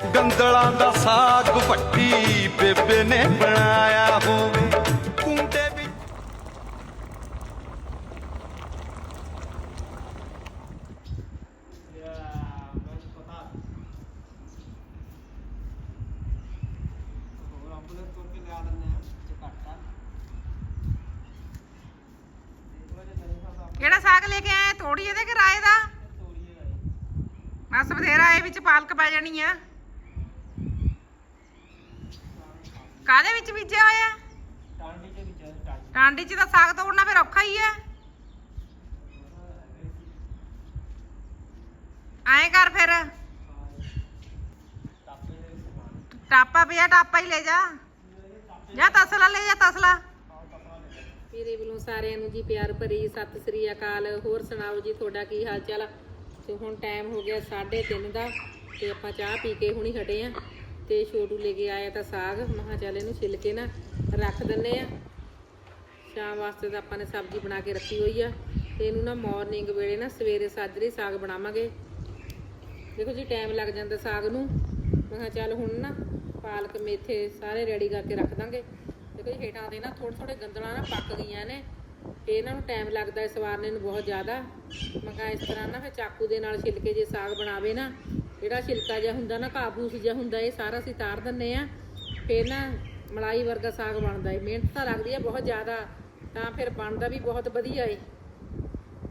ਗੰਦਲਾਂ ਦਾ ਸਾਗ ਭੱਟੀ ਬੇਬੇ ਨੇ ਬਣਾਇਆ ਹੋਵੇ। ਕੁੰਡੇ ਵਿੱਚ ਕਿਹੜਾ ਸਾਗ ਲੈ ਕੇ ਆਏ ਤੋੜੀ ਇਹਦੇ ਕਿਰਾਏ ਦਾ? ਬਸ ਬਥੇਰਾ, ਇਹ ਵਿੱਚ ਪਾਲਕ ਪੈ ਜਾਣੀ ਆ। ਕਾਦੇ ਵਿੱਚ ਬੀਜਿਆ ਹੋਇਆ? ਟਾਂਡੀ ਚ ਤਾਂ ਸਾਗ ਤੋੜਨਾ ਫਿਰ ਔਖਾ ਹੀ ਹੈ ਐਂ ਕਰ ਫਿਰ। ਟਾਪਾ ਪਿਆ, ਟਾਪਾ ਹੀ ਲੈ ਜਾ। ਜਾਂ ਤਸਲਾ ਲੈ ਜਾ, ਤਸਲਾ। ਮੇਰੇ ਵੱਲੋਂ ਸਾਰਿਆਂ ਨੂੰ ਜੀ ਪਿਆਰ ਭਰੀ ਸਤਿ ਸ੍ਰੀ ਅਕਾਲ। ਹੋਰ ਸੁਣਾਓ ਜੀ, ਤੁਹਾਡਾ ਕੀ ਹਾਲ ਚਾਲ ਆ? ਤੇ ਹੁਣ ਟਾਈਮ ਹੋ ਗਿਆ 3:30 ਦਾ, ਤੇ ਆਪਾਂ ਚਾਹ ਪੀ ਕੇ ਹੁਣੀ ਹਟੇ ਆ। ਤੇ ਛੋਟੂ ਲੈ ਕੇ ਆਇਆ ਤਾਂ ਸਾਗ। ਮਹਾ ਚੱਲ ਇਹਨੂੰ ਛਿੱਲ ਕੇ ਨਾ ਰੱਖ ਦਿੰਨੇ ਆ। ਸ਼ਾਮ ਵਾਸਤੇ ਤਾਂ ਆਪਾਂ ਨੇ ਸਬਜ਼ੀ ਬਣਾ ਕੇ ਰੱਖੀ ਹੋਈ ਆ। ਤੇ ਇਹਨੂੰ ਨਾ ਮਾਰਨਿੰਗ ਵੇਲੇ ਨਾ ਸਵੇਰੇ ਸਾਜਰੇ ਸਾਗ ਬਣਾਵਾਂਗੇ। ਦੇਖੋ ਜੀ ਟਾਈਮ ਲੱਗ ਜਾਂਦਾ ਸਾਗ ਨੂੰ। ਮੈਂ ਕਿਹਾ ਚੱਲ ਹੁਣ ਨਾ ਪਾਲਕ, ਮੇਥੇ ਸਾਰੇ ਰੈਡੀ ਕਰਕੇ ਰੱਖ ਦਾਂਗੇ। ਦੇਖੋ ਜੀ, ਹੇਠਾਂ ਦੇ ਨਾ ਥੋੜੇ ਥੋੜੇ ਗੰਦਲਾਂ ਨਾ ਪੱਕ ਗਈਆਂ ਨੇ। ਤੇ ਇਹਨਾਂ ਨੂੰ ਟਾਈਮ ਲੱਗਦਾ ਇਸ ਵਾਰਨੇ ਨੂੰ ਬਹੁਤ ਜ਼ਿਆਦਾ। ਮੈਂ ਕਿਹਾ ਇਸ ਤਰ੍ਹਾਂ ਨਾ ਫਿਰ ਚਾਕੂ ਦੇ ਨਾਲ ਛਿੱਲ ਕੇ ਜੇ ਸਾਗ ਬਣਾਵੇ ਨਾ, ਜਿਹੜਾ ਛਿਲਕਾ ਜਿਹਾ ਹੁੰਦਾ ਨਾ, ਕਾਬੂਸ ਜਿਹਾ ਹੁੰਦਾ, ਇਹ ਸਾਰਾ ਅਸੀਂ ਤਾਰ ਦਿੰਨੇ ਆ ਫਿਰ ਨਾ ਮਲਾਈ ਵਰਗਾ ਸਾਗ ਬਣਦਾ ਏ। ਮਿਹਨਤ ਤਾਂ ਲੱਗਦੀ ਹੈ ਬਹੁਤ ਜ਼ਿਆਦਾ, ਤਾਂ ਫਿਰ ਬਣਦਾ ਵੀ ਬਹੁਤ ਵਧੀਆ ਏ।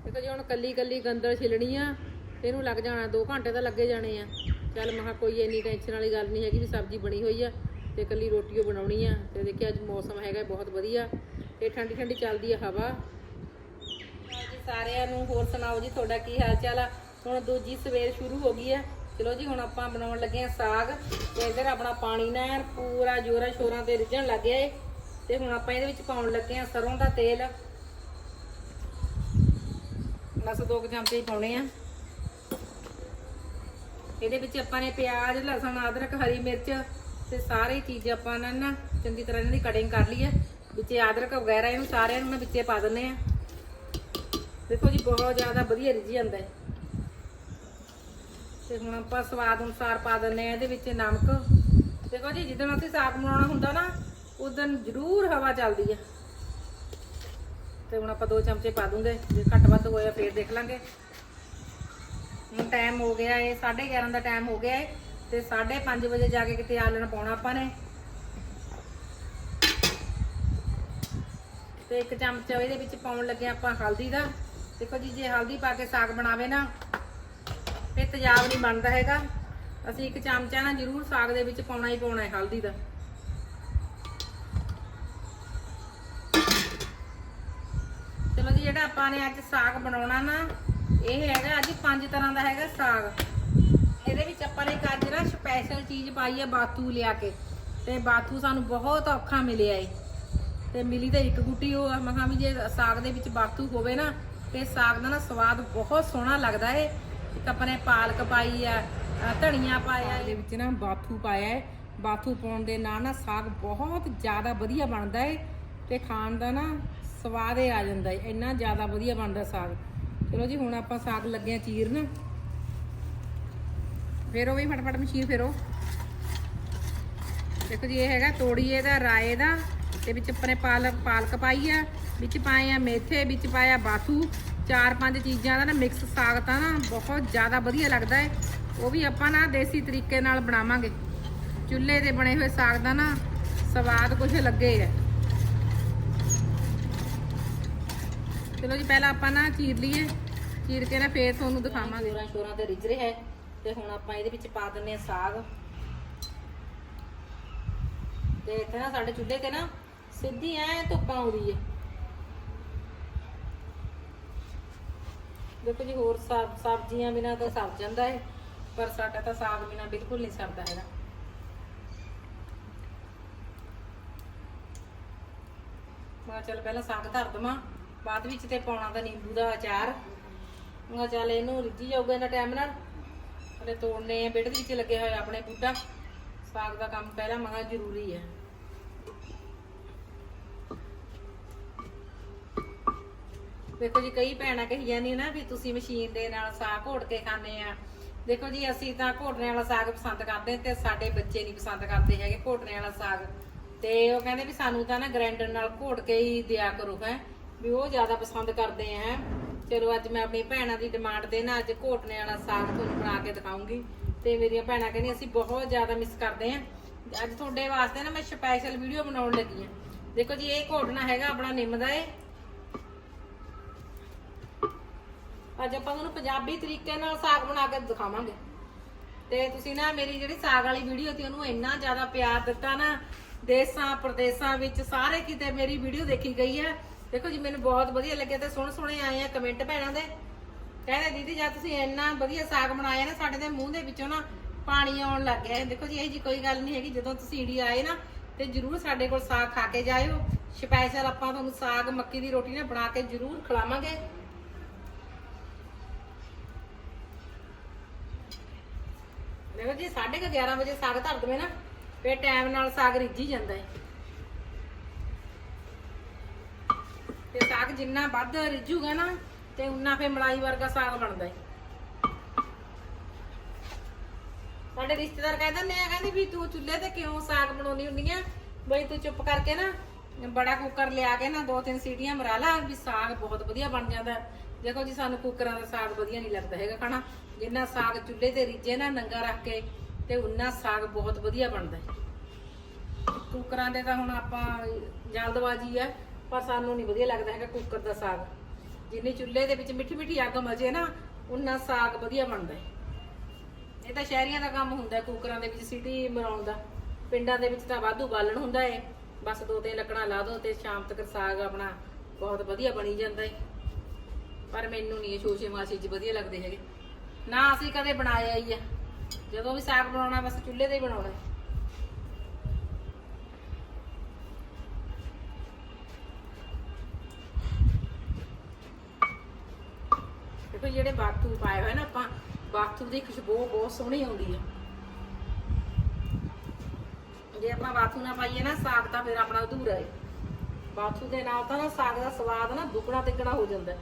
ਦੇਖੋ ਜੇ ਹੁਣ ਕੱਲੀ ਕੱਲੀ ਗੰਦਲ ਛਿਲਣੀ ਆ, ਤੇ ਇਹਨੂੰ ਲੱਗ ਜਾਣਾ 2 ਘੰਟੇ ਤਾਂ ਲੱਗੇ ਜਾਣੇ ਆ। ਚੱਲ ਮਹਾ ਕੋਈ ਇੰਨੀ ਟੈਨਸ਼ਨ ਵਾਲੀ ਗੱਲ ਨਹੀਂ ਹੈਗੀ ਵੀ ਸਬਜ਼ੀ ਬਣੀ ਹੋਈ ਆ, ਤੇ ਕੱਲੀ ਰੋਟੀ ਓ ਬਣਾਉਣੀ ਆ। ਤੇ ਦੇਖਿਆ ਅੱਜ ਮੌਸਮ ਹੈਗਾ ਬਹੁਤ ਵਧੀਆ। ਤੇ ਠੰਡੀ ਠੰਡੀ ਚੱਲਦੀ ਹੈ ਹਵਾ। ਜੀ ਸਾਰਿਆਂ ਨੂੰ ਹੋਰ ਸੁਣਾਓ ਜੀ, ਤੁਹਾਡਾ ਕੀ ਹਾਲ ਚਾਲ ਆ? ਹੁਣ ਦੂਜੀ ਸਵੇਰ ਸ਼ੁਰੂ ਹੋ ਗਈ ਹੈ ਚਲੋ ਜੀ, ਹੁਣ ਆਪਾਂ ਬਣਾਉਣ ਲੱਗੇ ਆ ਸਾਗ ਤੇ ਇਧਰ ਆਪਣਾ ਪਾਣੀ ਨਾ ਪੂਰਾ ਜੋਰਾਂ ਸ਼ੋਰਾਂ ਤੇ ਰਿੱਝਣ ਲੱਗ ਗਿਆ ਏ। ਤੇ ਹੁਣ ਆਪਾਂ ਇਹਦੇ ਵਿੱਚ ਪਾਉਣ ਲੱਗੇ ਆ ਸਰੋਂ ਦਾ ਤੇਲ। ਬਸ ਦੋ ਕੁ ਚਮਚੇ ਹੀ ਪਾਉਣੇ ਆ। ਇਹਦੇ ਵਿੱਚ ਆਪਾਂ ਨੇ ਪਿਆਜ਼, ਲਸਣ, ਅਦਰਕ, ਹਰੀ ਮਿਰਚ ਤੇ ਸਾਰੇ ਚੀਜ਼ ਆਪਾਂ ਨਾ ਚੰਗੀ ਤਰ੍ਹਾਂ ਇਹਨਾਂ ਦੀ ਕਟਿੰਗ ਕਰ ਲਈ ਹੈ ਵਿੱਚ ਅਦਰਕ ਵਗੈਰਾ ਇਹਨੂੰ ਸਾਰਿਆਂ ਨੂੰ ਮੈਂ ਵਿੱਚੇ ਪਾ ਦਿੰਨੇ ਆ। ਦੇਖੋ ਜੀ, ਬਹੁਤ ਜ਼ਿਆਦਾ ਵਧੀਆ ਰਿੱਝ ਜਾਂਦਾ ਹੈ। ਤੇ ਹੁਣ ਆਪਾਂ ਸਵਾਦ ਅਨੁਸਾਰ ਪਾ ਦਿੰਨੇ ਆ ਇਹਦੇ ਵਿੱਚ ਨਮਕ। ਦੇਖੋ ਜੀ, ਜਿੱਦਣ ਅਸੀਂ ਸਾਗ ਬਣਾਉਣਾ ਹੁੰਦਾ ਨਾ ਉਦੋਂ ਜ਼ਰੂਰ ਹਵਾ ਚੱਲਦੀ ਆ। ਤੇ ਹੁਣ ਆਪਾਂ ਦੋ ਚਮਚੇ ਪਾ ਦੂੰਗੇ, ਜੇ ਘੱਟ ਵੱਧ ਹੋਇਆ ਫੇਰ ਦੇਖ ਲਾਂਗੇ। ਹੁਣ ਟਾਈਮ ਹੋ ਗਿਆ ਏ 11:30 ਦਾ ਟਾਈਮ ਹੋ ਗਿਆ ਏ, ਤੇ 5:30 ਵਜੇ ਜਾ ਕੇ ਕਿਤੇ ਆਲਣ ਪਾਉਣਾ ਆਪਾਂ ਨੇ। ਤੇ ਇੱਕ ਚਮਚਾ ਇਹਦੇ ਵਿੱਚ ਪਾਉਣ ਲੱਗੇ ਆਪਾਂ ਹਲਦੀ ਦਾ। ਦੇਖੋ ਜੀ, ਜੇ ਹਲਦੀ ਪਾ ਕੇ ਸਾਗ ਬਣਾਵੇ ਨਾ, ਫਿਰ ਤੇਜ਼ਾਬ ਨਹੀਂ ਬਣਦਾ ਹੈਗਾ। ਅਸੀਂ ਇੱਕ ਚਮਚਾ ਨਾ, ਜ਼ਰੂਰ ਸਾਗ ਦੇ ਵਿੱਚ ਪਾਉਣਾ ਹੀ ਪਾਉਣਾ ਹੈ, ਹਲਦੀ ਦਾ। ਚਲੋ ਜੀ, ਜਿਹੜਾ ਆਪਾਂ ਨੇ ਅੱਜ ਸਾਗ ਬਣਾਉਣਾ ਨਾ, ਇਹ ਹੈਗਾ ਅੱਜ ਪੰਜ ਤਰ੍ਹਾਂ ਦਾ ਹੈਗਾ ਸਾਗ। ਇਹਦੇ ਵਿੱਚ ਆਪਾਂ ਨੇ ਇੱਕ ਅੱਜ ਨਾ ਸਪੈਸ਼ਲ ਚੀਜ਼ ਪਾਈ ਹੈ, ਬਾਥੂ ਲਿਆ ਕੇ। ਤੇ ਬਾਥੂ ਸਾਨੂੰ ਬਹੁਤ ਔਖਾ ਮਿਲਿਆ ਏ। ਤੇ ਮਿਲੀ ਤਾਂ ਇੱਕ ਗੁੱਟੀ ਉਹ ਆ। ਮੈਂ ਕਿਹਾ ਵੀ ਜੇ ਸਾਗ ਦੇ ਵਿੱਚ ਬਾਥੂ ਹੋਵੇ ਨਾ ਤੇ ਸਾਗ ਦਾ ਨਾ ਸਵਾਦ ਬਹੁਤ ਸੋਹਣਾ ਲੱਗਦਾ ਏ। ਇੱਕ ਆਪਣੇ ਪਾਲਕ ਪਾਈ ਆ ਅ, ਧਨੀਆ ਪਾਇਆ ਇਹਦੇ ਵਿੱਚ ਨਾ ਬਾਥੂ ਪਾਇਆ ਏ। ਬਾਥੂ ਪਾਉਣ ਦੇ ਨਾਲ ਨਾ ਸਾਗ ਬਹੁਤ ਜ਼ਿਆਦਾ ਵਧੀਆ ਬਣਦਾ ਏ ਤੇ ਖਾਣ ਦਾ ਨਾ ਸਵਾਦ ਏ ਆ ਜਾਂਦਾ ਏ। ਇੰਨਾ ਜ਼ਿਆਦਾ ਵਧੀਆ ਬਣਦਾ ਸਾਗ। ਚਲੋ ਜੀ ਹੁਣ ਆਪਾਂ ਸਾਗ ਲੱਗੇ ਆ ਚੀਰਨ। ਫੇਰੋ ਵੀ ਫਟਾਫਟ ਮਸ਼ੀਨ ਫੇਰੋ। ਦੇਖੋ ਜੀ ਇਹ ਹੈਗਾ ਤੋੜੀਏ ਦਾ ਰਾਏ ਦਾ ਤੇ ਵਿੱਚ ਆਪਣੇ ਪਾਲਕ ਪਾਲਕ ਪਾਈ ਆ, ਵਿੱਚ ਪਾਏ ਆ ਮੇਥੇ, ਵਿੱਚ ਪਾਇਆ ਬਾਥੂ, ਚਾਰ ਪੰਜ ਚੀਜ਼ਾਂ ਦਾ ਨਾ ਮਿਕਸ ਸਾਗ ਤਾਂ ਨਾ ਬਹੁਤ ਜ਼ਿਆਦਾ ਵਧੀਆ ਲੱਗਦਾ ਹੈ ਉਹ ਵੀ ਆਪਾਂ ਨਾ ਦੇਸੀ ਤਰੀਕੇ ਨਾਲ ਬਣਾਵਾਂਗੇ। ਚੁੱਲ੍ਹੇ ਤੇ ਬਣੇ ਹੋਏ ਸਾਗ ਦਾ ਨਾ ਸਵਾਦ ਕੁਝ ਲੱਗੇ ਹੈ ਚਲੋ ਜੀ, ਪਹਿਲਾਂ ਆਪਾਂ ਨਾ ਚੀਰ ਲਈਏ। ਚੀਰ ਕੇ ਨਾ ਫੇਰ ਤੁਹਾਨੂੰ ਦਿਖਾਵਾਂਗੇ। ਜੋਰਾਂ ਸ਼ੋਰਾਂ ਤੇ ਰਿੱਝ ਰਿਹਾ ਹੈ ਤੇ ਹੁਣ ਆਪਾਂ ਇਹਦੇ ਵਿੱਚ ਪਾ ਦਿੰਨੇ ਆ ਸਾਗ। ਤੇ ਇੱਥੇ ਨਾ ਸਾਡੇ ਚੁੱਲ੍ਹੇ ਤੇ ਨਾ ਸਿੱਧੀ ਐ ਧੁੱਪਾਂ ਆਉਂਦੀ ਏ। ਦੇਖੋ ਜੀ, ਹੋਰ ਸਬ- ਸਬਜ਼ੀਆਂ ਬਿਨਾ ਤਾਂ ਸਰ ਜਾਂਦਾ ਏ, ਪਰ ਸਾਡਾ ਤਾਂ ਸਾਗ ਬਿਨਾ ਬਿਲਕੁਲ ਨਹੀਂ ਸਰਦਾ ਹੈਗਾ। ਮੈਂ ਕਿਹਾ ਚੱਲ ਪਹਿਲਾਂ ਸਾਗ ਧਰ ਦਵਾਂ, ਬਾਅਦ ਵਿੱਚ ਤੇ ਪਾਉਣਾ ਤਾਂ ਨਿੰਬੂ ਦਾ ਅਚਾਰ। ਮੈਂ ਕਿਹਾ ਚੱਲ ਇਹਨੂੰ ਰਿੱਝੀ ਜਾਊਗਾ ਇਹਨਾਂ ਟਾਈਮ ਨਾਲ। ਹਲੇ ਤੋੜਨੇ ਆ ਬੇੜ ਦੇ ਵਿੱਚ ਲੱਗੇ ਹੋਏ ਆਪਣੇ ਬੂਟਾ। ਸਾਗ ਦਾ ਕੰਮ ਪਹਿਲਾਂ ਮਹਾ ਜ਼ਰੂਰੀ ਹੈ ਦੇਖੋ ਜੀ, ਕਈ ਭੈਣਾਂ ਕਹੀ ਜਾਂਦੀਆਂ ਨਾ ਵੀ ਤੁਸੀਂ ਮਸ਼ੀਨ ਦੇ ਨਾਲ ਸਾਗ ਘੋਟ ਕੇ ਖਾਂਦੇ ਆ। ਦੇਖੋ ਜੀ, ਅਸੀਂ ਤਾਂ ਘੋਟਣੇ ਵਾਲਾ ਸਾਗ ਪਸੰਦ ਕਰਦੇ ਤੇ ਸਾਡੇ ਬੱਚੇ ਨਹੀਂ ਪਸੰਦ ਕਰਦੇ ਹੈਗੇ ਘੋਟਣੇ ਵਾਲਾ ਸਾਗ। ਤੇ ਉਹ ਕਹਿੰਦੇ ਵੀ ਸਾਨੂੰ ਤਾਂ ਨਾ ਗ੍ਰਾਈਂਡਰ ਨਾਲ ਘੋਟ ਕੇ ਹੀ ਦਿਆ ਕਰੋ, ਹੈ। ਵੀ ਉਹ ਜ਼ਿਆਦਾ ਪਸੰਦ ਕਰਦੇ ਆ ਚਲੋ, ਅੱਜ ਮੈਂ ਆਪਣੀ ਭੈਣਾਂ ਦੀ ਡਿਮਾਂਡ ਤੇ ਨਾ ਅੱਜ ਘੋਟਣੇ ਵਾਲਾ ਸਾਗ ਤੁਹਾਨੂੰ ਬਣਾ ਕੇ ਦਿਖਾਉਂਗੀ। ਤੇ ਮੇਰੀਆਂ ਭੈਣਾਂ ਕਹਿੰਦੀਆਂ, ਅਸੀਂ ਬਹੁਤ ਜ਼ਿਆਦਾ ਮਿਸ ਕਰਦੇ ਆ। ਅੱਜ ਤੁਹਾਡੇ ਵਾਸਤੇ ਨਾ ਮੈਂ ਸਪੈਸ਼ਲ ਵੀਡੀਓ ਬਣਾਉਣ ਲੱਗੀ ਆ। ਦੇਖੋ ਜੀ, ਇਹ ਘੋਟਣਾ ਹੈਗਾ ਆਪਣਾ ਨਿੰਮ ਦਾ ਏ। ਅੱਜ ਆਪਾਂ ਤੁਹਾਨੂੰ ਪੰਜਾਬੀ ਤਰੀਕੇ ਨਾਲ ਸਾਗ ਬਣਾ ਕੇ ਦਿਖਾਵਾਂਗੇ। ਤੇ ਤੁਸੀਂ ਨਾ ਮੇਰੀ ਜਿਹੜੀ ਸਾਗ ਵਾਲੀ ਵੀਡੀਓ ਤੇ ਉਹਨੂੰ ਇੰਨਾ ਜ਼ਿਆਦਾ ਪਿਆਰ ਦਿੱਤਾ ਨਾ, ਦੇਸਾਂ ਪ੍ਰਦੇਸਾਂ ਵਿੱਚ ਸਾਰੇ ਕਿਤੇ ਮੇਰੀ ਵੀਡੀਓ ਦੇਖੀ ਗਈ ਹੈ। ਦੇਖੋ ਜੀ, ਮੈਨੂੰ ਬਹੁਤ ਵਧੀਆ ਲੱਗਿਆ ਤੇ ਸੁਣ ਸੁਣੇ ਆਏ ਆ ਕਮੈਂਟ ਭੈਣਾਂ ਦੇ। ਕਹਿੰਦੇ ਦੀਦੀ, ਜਦ ਤੁਸੀਂ ਇੰਨਾ ਵਧੀਆ ਸਾਗ ਬਣਾਇਆ ਨਾ, ਸਾਡੇ ਦੇ ਮੂੰਹ ਦੇ ਵਿੱਚੋਂ ਨਾ ਪਾਣੀ ਆਉਣ ਲੱਗ ਗਿਆ ਦੇਖੋ ਜੀ, ਇਹ ਜੀ ਕੋਈ ਗੱਲ ਨਹੀਂ ਹੈਗੀ, ਜਦੋਂ ਤੁਸੀਂ ਇੰਡੀਆ ਆਏ ਨਾ, ਤੇ ਜਰੂਰ ਸਾਡੇ ਕੋਲ ਸਾਗ ਖਾ ਕੇ ਜਾਇਓ। ਸਪੈਸ਼ਲ ਆਪਾਂ ਤੁਹਾਨੂੰ ਸਾਗ ਮੱਕੀ ਦੀ ਰੋਟੀ ਨਾ ਬਣਾ ਕੇ ਜਰੂਰ ਖਿਲਾਵਾਂਗੇ। ਦੇਖੋ ਜੀ 11:30 ਵਜੇ ਸਾਗ ਧਰ ਦਵੇ ਨਾ ਫੇ ਟਾਈਮ ਨਾਲ ਸਾਗ ਰਿੱਝੀ ਜਾਂਦਾ ਹੈ ਤੇ ਸਾਗ ਜਿੰਨਾ ਵੱਧ ਰਿੱਝੂਗਾ ਨਾ, ਤੇ ਉਨਾ ਫੇ ਮਲਾਈ ਵਰਗਾ ਸਾਗ ਬਣਦਾ ਹੈ ਸਾਡੇ ਰਿਸ਼ਤੇਦਾਰ ਕਹਿੰਦੇ ਨੇ ਕਹਿੰਦੇ ਵੀ ਤੂੰ ਚੁੱਲ੍ਹੇ ਤੇ ਕਿਉਂ ਸਾਗ ਬਣਾਉਣੀ ਹੁੰਦੀ ਆ? ਬਈ ਤੂੰ ਚੁੱਪ ਕਰਕੇ ਨਾ, ਬੜਾ ਕੁੱਕਰ ਲਿਆ ਕੇ ਨਾ ਦੋ ਤਿੰਨ ਸੀਟੀਆਂ ਮਰਾ ਲਾ, ਵੀ ਸਾਗ ਬਹੁਤ ਵਧੀਆ ਬਣ ਜਾਂਦਾ। ਦੇਖੋ ਜੀ, ਸਾਨੂੰ ਕੁੱਕਰਾਂ ਦਾ ਸਾਗ ਵਧੀਆ ਨਹੀਂ ਲੱਗਦਾ ਹੈਗਾ ਖਾਣਾ। ਜਿੰਨਾ ਸਾਗ ਚੁੱਲ੍ਹੇ ਤੇ ਰਿੱਝੇ ਨਾ, ਨੰਗਾ ਰੱਖ ਕੇ, ਤੇ ਉਨਾ ਸਾਗ ਬਹੁਤ ਵਧੀਆ ਬਣਦਾ ਹੈ। ਕੁੱਕਰਾਂ ਦੇ ਤਾਂ ਹੁਣ ਆਪਾਂ ਜਲਦਬਾਜ਼ੀ ਹੈ, ਪਰ ਸਾਨੂੰ ਨਹੀਂ ਵਧੀਆ ਲੱਗਦਾ ਹੈਗਾ ਕੁੱਕਰ ਦਾ ਸਾਗ। ਜਿੰਨੀ ਚੁੱਲ੍ਹੇ ਦੇ ਵਿੱਚ ਮਿੱਠੀ ਮਿੱਠੀ ਅੱਗ ਮਜੇ ਨਾ, ਉਨਾ ਸਾਗ ਵਧੀਆ ਬਣਦਾ ਹੈ। ਇਹ ਤਾਂ ਸ਼ਹਿਰੀਆਂ ਦਾ ਕੰਮ ਹੁੰਦਾ ਕੁੱਕਰਾਂ ਦੇ ਵਿੱਚ ਸਿਟੀ ਮਰਾਉਣ ਦਾ। ਪਿੰਡਾਂ ਦੇ ਵਿੱਚ ਤਾਂ ਵਾਧੂ ਬਾਲਣ ਹੁੰਦਾ ਏ ਬਸ ਦੋ ਤਿੰਨ ਲੱਕੜਾਂ ਲਾ ਦੋ ਤੇ ਸ਼ਾਮ ਤੱਕ ਸਾਗ ਆਪਣਾ ਬਹੁਤ ਵਧੀਆ ਬਣੀ ਜਾਂਦਾ ਏ ਪਰ ਮੈਨੂੰ ਨਹੀਂ ਇਹ ਸ਼ੋਸ਼ੇ ਮਾਸ਼ੇ ਚ ਵਧੀਆ ਲੱਗਦੇ ਹੈਗੇ। ਨਾ ਅਸੀਂ ਕਦੇ ਬਣਾਇਆ ਹੀ ਆ। ਜਦੋਂ ਵੀ ਸਾਗ ਬਣਾਉਣਾ, ਬਸ ਚੁੱਲ੍ਹੇ ਤੇ ਹੀ ਬਣਾਉਣਾ। ਦੇਖੋ ਜਿਹੜੇ ਬਾਥੂ ਪਾਏ ਹੋਏ ਨਾ ਆਪਾਂ, ਬਾਥੂ ਦੀ ਖੁਸ਼ਬੂ ਬਹੁਤ ਸੋਹਣੀ ਆਉਂਦੀ ਆ। ਜੇ ਆਪਾਂ ਬਾਥੂ ਨਾ ਪਾਈਏ ਨਾ, ਸਾਗ ਤਾਂ ਫਿਰ ਆਪਣਾ ਅਧੂਰਾ ਹੈ ਬਾਥੂ ਦੇ ਨਾਲ ਤਾਂ ਨਾ ਸਾਗ ਦਾ ਸਵਾਦ ਨਾ ਦੁੱਗਣਾ ਤਿੱਗਣਾ ਹੋ ਜਾਂਦਾ। ਹੈ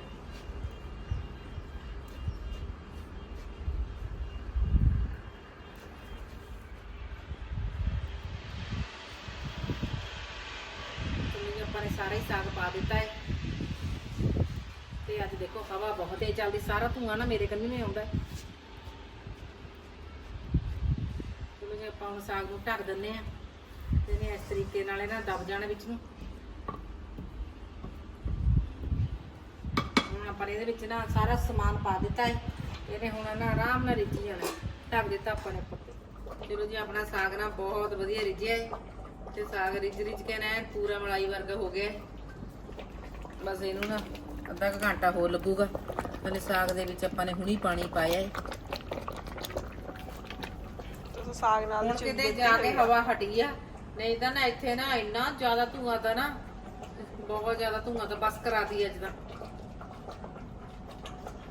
ਚਲੋ ਜੀ ਆਪਾਂ ਨੇ ਸਾਰਾ ਹੀ ਸਾਗ ਪਾ ਦਿੱਤਾ ਹੈ ਤੇ ਅੱਜ ਦੇਖੋ ਹਵਾ ਬਹੁਤ ਤੇਜ਼ ਚੱਲਦੀ ਸਾਰਾ ਧੂਆਂ ਨਾ ਮੇਰੇ ਕੰਨੀ ਆਉਂਦਾ। ਹੈ। ਆਪਾਂ ਹੁਣ ਸਾਗ ਨੂੰ ਢੱਕ ਦਿੰਨੇ ਆ ਤੇ ਇਸ ਤਰੀਕੇ ਨਾਲ ਇਹਨਾਂ ਦਬ ਜਾਣਾ ਵਿੱਚ ਨੂੰ। ਹੁਣ ਆਪਾਂ ਇਹਦੇ ਵਿੱਚ ਨਾ ਸਾਰਾ ਸਮਾਨ ਪਾ ਦਿੱਤਾ ਹੈ। ਇਹਨੇ ਹੁਣ ਨਾ ਆਰਾਮ ਨਾਲ ਰਿੱਝ ਜਾਣਾ ਢੱਕ ਦਿੱਤਾ ਆਪਾਂ ਨੇ ਉੱਪਰ ਚਲੋ ਜੀ, ਆਪਣਾ ਸਾਗ ਨਾ ਬਹੁਤ ਵਧੀਆ ਰਿੱਝਿਆ ਹੈ ਤੇ ਸਾਗ ਰਿੱਝ ਰਿੱਝ ਕੇ ਨਾ ਪੂਰਾ ਮਲਾਈ ਵਰਗਾ ਹੋ ਗਿਆ ਬਸ ਇਹਨੂੰ ਨਾ ਅੱਧਾ ਕੁ ਘੰਟਾ ਹੋਰ ਲੱਗੂਗਾ। ਹਲੇ ਸਾਗ ਦੇ ਵਿੱਚ ਆਪਾਂ ਨੇ ਹੁਣੀ ਪਾਣੀ ਪਾਇਆ ਹੈ ਤੁਸੀਂ ਸਾਗ ਨਾਲ ਹੁਣ ਕਿਤੇ ਜਾ ਕੇ ਹਵਾ ਹਟੀ ਆ ਨਹੀਂ ਤਾਂ ਨਾ ਇੱਥੇ ਨਾ ਇੰਨਾ ਜ਼ਿਆਦਾ ਧੂਆਂ ਤਾਂ ਨਾ ਬਹੁਤ ਜ਼ਿਆਦਾ ਧੂਆਂ ਤਾਂ ਬਸ ਕਰਾਦੀ ਅੱਜ ਤਾਂ।